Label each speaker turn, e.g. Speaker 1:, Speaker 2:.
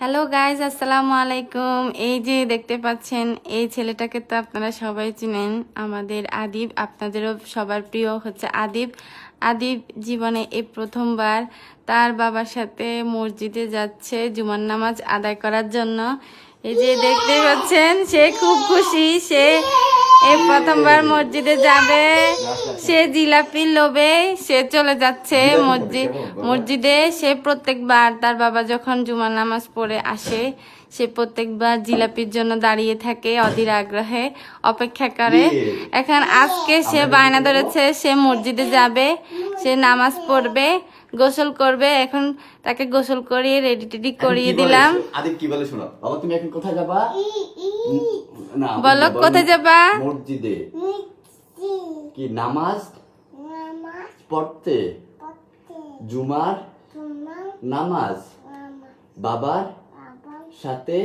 Speaker 1: Hello guys আসসালামু আলাইকুম। এই যে দেখতে পাচ্ছেন, এই ছেলেটাকে তো আপনারা সবাই চিনেন, আমাদের আদিব, আপনাদেরও সবার প্রিয় হচ্ছে আদিব। আদিব জীবনে এই প্রথমবার তার বাবার সাথে মসজিদে যাচ্ছে জুমার নামাজ আদায় করার জন্য। এই যে দেখতে পাচ্ছেন, সে খুব খুশি, সে এই প্রথমবার মসজিদে যাবে। সে জিলাপি লোভে সে চলে যাচ্ছে মসজিদ মসজিদে। সে প্রত্যেকবার তার বাবা যখন জুমার নামাজ পড়ে আসে সে প্রত্যেকবার জিলাপির জন্য দাঁড়িয়ে থাকে অধীর আগ্রহে অপেক্ষা করে। এখন আজকে সে বায়না ধরেছে সে মসজিদে যাবে সে নামাজ পড়বে গোসল করবে। এখন তাকে গোসল করিয়ে রেডি টেডি করিয়ে দিলাম।
Speaker 2: আদিব কি বলে শোনো? বাবা তুমি এখন কোথায় যাবা?
Speaker 1: বলো, কোথায় যাবা?
Speaker 2: মসজিদে। কি নামাজ? পড়তে। জুমার? নামাজ। বাবার। সাথে?